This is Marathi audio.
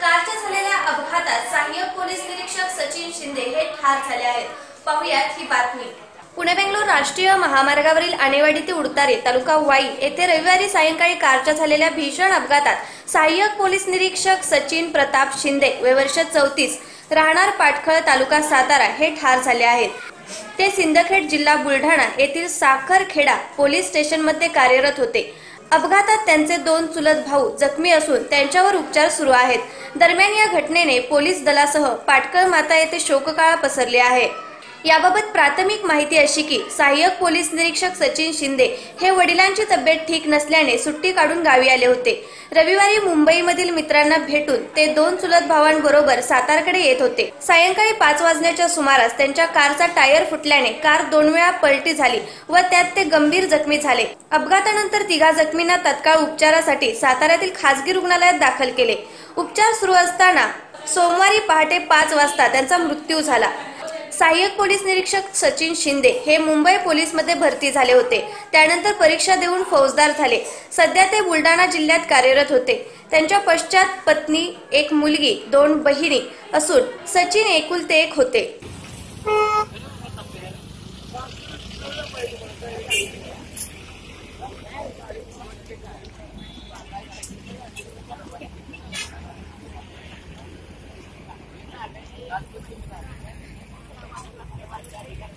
कारच्या झालेल्या अपघातात सहाय्यक पोलीस निरीक्षक सचिन शिंदे हे ठार झाले आहेत. पाहुयात ही बातमी. पुणे बेंगलोर राष्ट्रीय महामार्गावरील आणेवाडी ते उडतारे तालुका वाई येथे रविवारी सायंकाळी कारच्या झालेल्या भीषण अपघातात सहाय्यक पोलीस निरीक्षक सचिन प्रताप शिंदे वय वर्ष चौतीस राहणार पाटखळ तालुका सातारा हे ठार झाले आहेत. ते सिंदखेड जिल्हा बुलढाणा येथील साखरखेडा पोलीस स्टेशनमध्ये कार्यरत होते. अपघातात त्यांचे दोन चुलत भाऊ जखमी असून त्यांच्यावर उपचार सुरू आहेत. दरम्यान या घटनेने पोलीस दलासह पाटकळ माता येथे शोककाळ पसरली आहे. याबाबत प्राथमिक माहिती अशी की सहाय्यक पोलीस निरीक्षक सचिन शिंदे हे वडिलांची तब्येत ठीक नसल्याने सुट्टी काढून गावी आले होते. रविवारी मुंबईमधील मित्रांना भेटून ते दोन चुलत भावांबरोबर सातारकडे येत होते. सायंकाळी पाच वाजण्याच्या सुमारास त्यांच्या कारचा टायर फुटल्याने कार दोन वेळा पलटी झाली व त्यात ते गंभीर जखमी झाले. अपघातानंतर तिघा जखमींना तत्काळ उपचारासाठी साताऱ्यातील खासगी रुग्णालयात दाखल केले. उपचार सुरू असताना सोमवारी पहाटे पाच वाजता त्यांचा मृत्यू झाला. सहाय्यक पोलीस निरीक्षक सचिन शिंदे हे मुंबई पोलीसमध्ये भरती झाले होते. त्यानंतर परीक्षा देऊन फौजदार झाले. सध्या ते बुलढाणा जिल्ह्यात कार्यरत होते. त्यांच्या पश्चात पत्नी एक मुलगी दोन बहिणी असून सचिन एकुलते एक होते. Terima kasih.